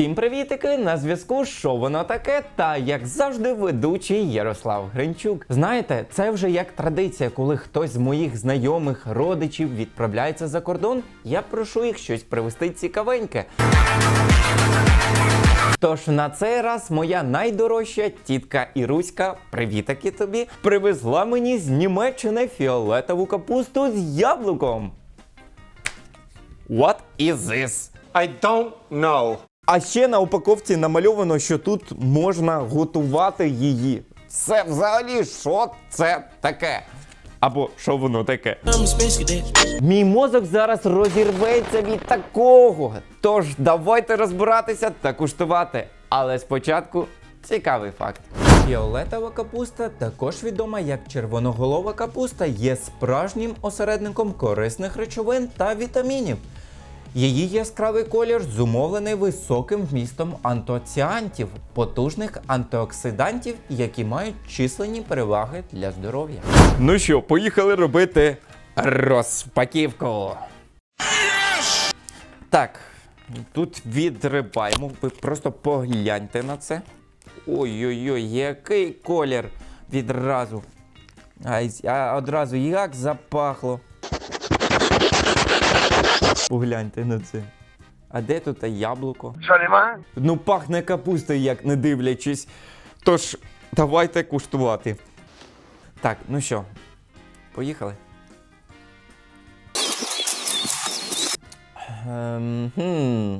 Всім привітики! На зв'язку що воно таке? Та як завжди, ведучий Ярослав Гринчук. Знаєте, це вже як традиція, коли хтось з моїх знайомих, родичів відправляється за кордон, я прошу їх щось привезти цікавеньке. Тож на цей раз моя найдорожча тітка Іруська, привітаки тобі, привезла мені з Німеччини фіолетову капусту з яблуком. What is this? I don't know. А ще на упаковці намальовано, що тут можна готувати її. Це взагалі що це таке? Або що воно таке? Мій мозок зараз розірветься від такого. Тож давайте розбиратися та куштувати. Але спочатку цікавий факт. Фіолетова капуста, також відома як червоноголова капуста, є справжнім осередником корисних речовин та вітамінів. Її яскравий колір зумовлений високим вмістом антоціантів, потужних антиоксидантів, які мають численні переваги для здоров'я. Ну що, поїхали робити розпаківку. Так, тут відрибаємо. Ви просто погляньте на це. Ой-ой-ой, який колір відразу. А одразу як запахло. Погляньте на це. А де тут яблуко? Що нема? Ну, пахне капустою, як не дивлячись. Тож, давайте куштувати. Так, ну що, поїхали. Ем, хм.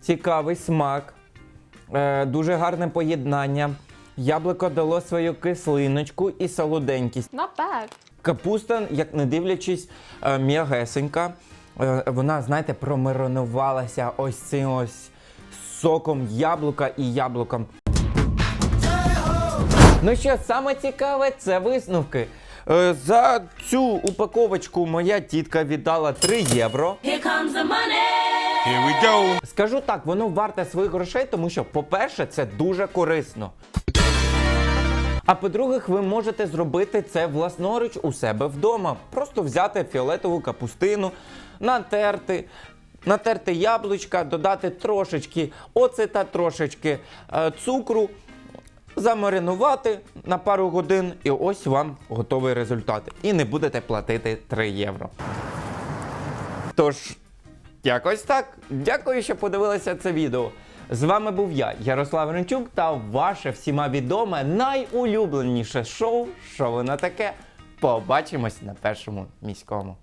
Цікавий смак. Е, дуже гарне поєднання. Яблуко дало свою кислиночку і солоденькість. Not bad. Капуста, як не дивлячись, е, м'ягесенька. Е, Вона, знаєте, промаrinувалася ось цим ось соком яблука і яблуком. Ну що, саме цікаве, це висновки. Е, За цю упаковочку моя тітка віддала 3 євро. Here comes the money. Here we go. Скажу так, воно варте своїх грошей, тому що, по-перше, це дуже корисно. А по-друге, ви можете зробити це власноруч у себе вдома. Просто взяти фіолетову капустину, натерти, натерти яблучка, додати трошечки оцета, трошечки е, цукру, замаринувати на пару годин, і ось вам готовий результат. І не будете платити 3 євро. Тож, Якось так. Дякую, що подивилися це відео. З вами був я, Ярослав Ренчук, та ваше всіма відоме найулюбленіше шоу, що воно таке. Побачимось на першому міському.